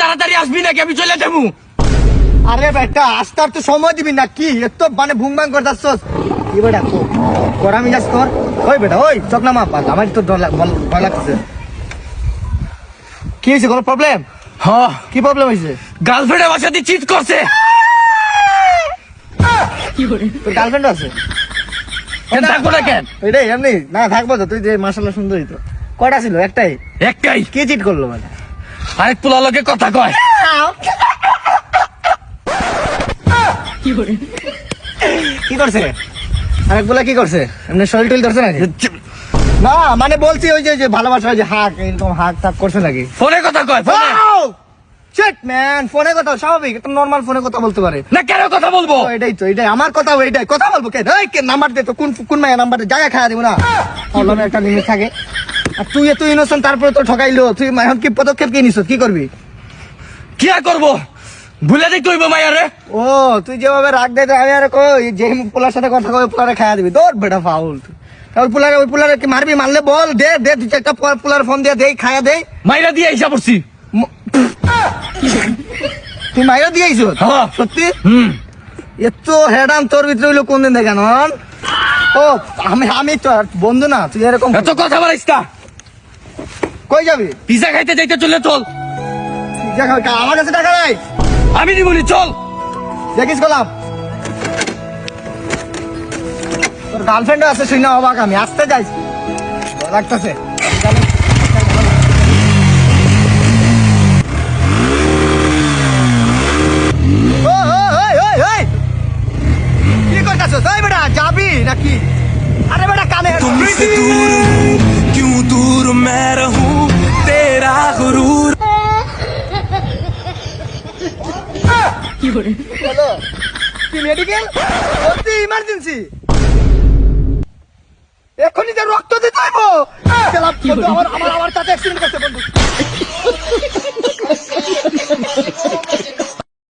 তাড়াতাড়ি আসবি নাকি? আমি চলে যাব। আরে বেটা আস্তে আর তো সময় দিবি না কি? এত মানে ভুং ভাং করে যাচ্ছস কি বেটা কো? করা মিজাজ কর ওই বেটা ওই চক না মা পাল আমার তো ডর ভয় লাগতেছে। কি হয়েছে কোনো প্রবলেম হ কি প্রবলেম হয়েছে? গার্লফ্রেন্ড আমার সাথে চিট করছে তোর গার্লফ্রেন্ড আছে? থাকব না কেন? এটাই এমনি। না থাকব তো তুই যে মাসাল্লাহ সুন্দরই তো। কয়টা ছিল? একটাই? একটাই। কে চিট করল মানে? আরেক পোলা লোকে কথা কয়। কি করছে? আরেক বলে কি করছে? এমনি শরীর টরিল ধরছে নাকি? না মানে বলছি ওই যে ভালোবাসা ওই যে হাক এরকম হাক টাক করছে নাকি? ফোনে কথা কয় ফোনে। শিট ম্যান ফোনে কথা স্বাভাবিক একটা নর্মাল ফোনে কথা বলতে পারে। না কেন কথা বলব? এটাই তো এটাই আমার কথা এটাই কথা বলব কে? এই নাম্বার দে তো কোন কোন মায়ের নাম্বার জায়গা খাওয়া দিব না। বললাম একটা লিমিট থাকে। আর তুই এত ইনোসেন্ট তারপরে তো ঠকাইলো। তুই এখন কি পদক্ষেপ কি নিছ কি করবি? কি আর করব? ভুলে দেখতে হইব মাইয়ারে। ও তুই যেভাবে রাগ দেয় আমি আর কই যে পোলার সাথে কথা কই পোলারে খাওয়া দিবি। তোর বেটা ফাউল ওই পোলারে ওই পোলারে কি মারবি? মারলে বল দে দে তুই একটা পোলার ফোন দিয়ে দেই খায়া দেই। মাইরা দিয়ে আইসা পড়ছি। তুই মাইরা দিয়েছ হ্যাঁ। সত্যি? হুম। এত হেডাম তোর ভিতরে হইল কোন দিন দেখে নন ও আমি আমি তো বন্ধু না তুই এরকম এত কথা বলিস না কই যাবি? পিজা খাইতে যাইতে চলে চল। পিজা আমার কাছে টাকা নাই? আমি দিবনি চল। দেখিস গোলাপ তোর গার্লফ্রেন্ড আছে শুই অবাক আমি। আসতে যাই লাগতেছে। কি করতেছ তাই বেটা যাবি নাকি? আরে বেটা কানে তুমি হ্যালো কি মেডিকেল ইমার্জেন্সি এখনই যে রক্ত দিতে হইব আমার আমার আমার সাথে অ্যাক্সিডেন্ট করতে বন্ধু।